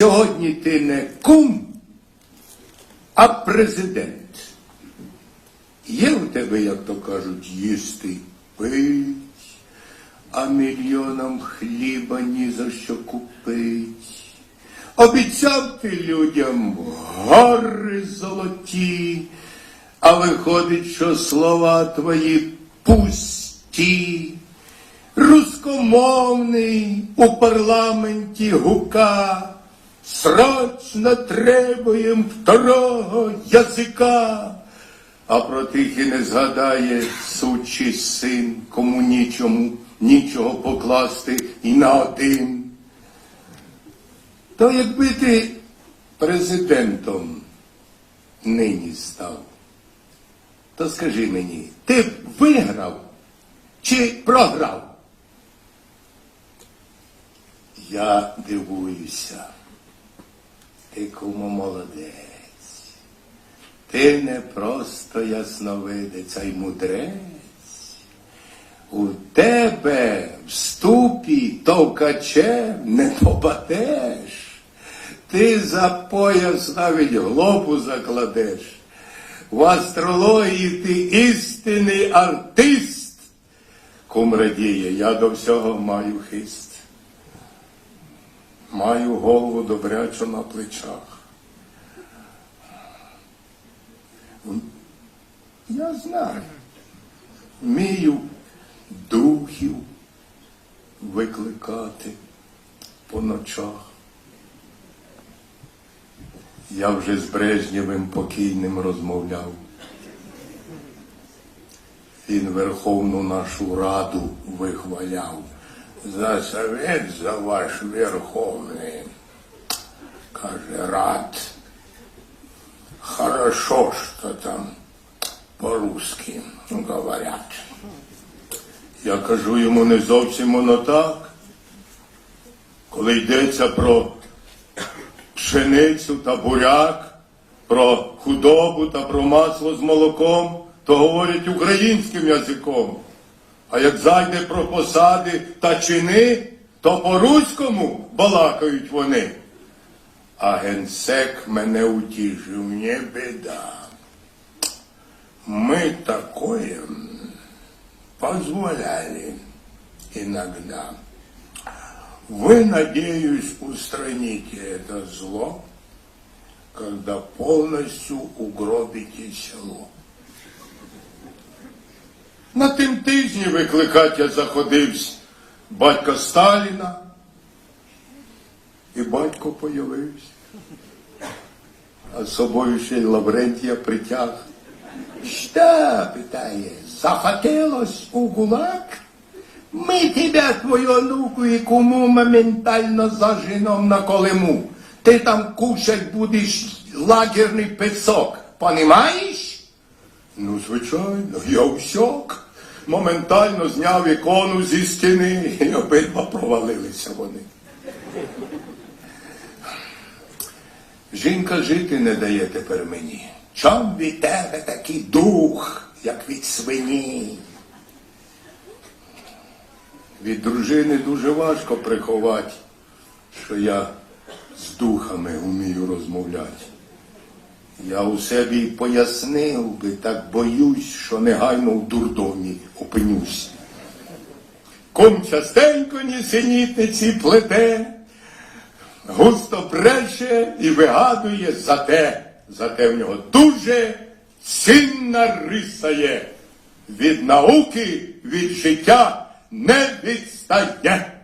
Сьогодні ти не кум, а президент. Є у тебе, як то кажуть, їсти пить, а мільйонам хліба ні за що купить. Обіцяв ти людям гори золоті, а виходить, що слова твої пусті. Рускомовний у парламенті гука, срочно требуєм второго язика, а про тих і не згадає сучий син, кому нічому, нічого покласти і на один. То якби ти президентом нині став, то скажи мені, ти б виграв чи програв? Я дивуюся. Ти кому молодець. Ти не просто ясновидець, а й мудрець. У тебе в ступі товкачем не попадеш. Ти за пояс навіть глобу закладеш. В астрології ти істинний артист. Кум радіє, я до всього маю хист. Маю голову добрячу на плечах. Я знаю. Вмію духів викликати по ночах. Я вже з Брежнєвим покійним розмовляв. Він Верховну нашу Раду вихваляв. За совет за ваш Верховный, каже, рад. Хорошо, что там по-русски говорять. Я кажу йому не зовсім воно так. Коли йдеться про пшеницю та буряк, про худобу та про масло з молоком, то говорять українським язиком. А як зайде про посади та чини, то по-руському балакають вони. А генсек мене утішив, не біда. Мы такое позволяли иногда. Вы, надеюсь, устраните это зло, когда полностью угробите село. На тим тижні викликати я заходився батька Сталіна, і батько появився. А з собою ще й Лаврентія притяг. Що, питає, захотелось у гулаг? Ми тебя, твою онуку і куму моментально заженом на колиму. Ти там кушать будеш лагерний песок, понимаєш? Ну, звичайно, я всяк. Моментально зняв ікону зі стіни, і обидва провалилися вони. Жінка жити не дає тепер мені. Чом від тебе такий дух, як від свині? Від дружини дуже важко приховати, що я з духами вмію розмовляти. Я у себе й пояснив би, так боюсь, що негайно в дурдомі опинюсь. Кум частенько нісенітниці плете, густо бреше і вигадує за те, зате в нього дуже цінна риса є. Від науки, від життя не відстає.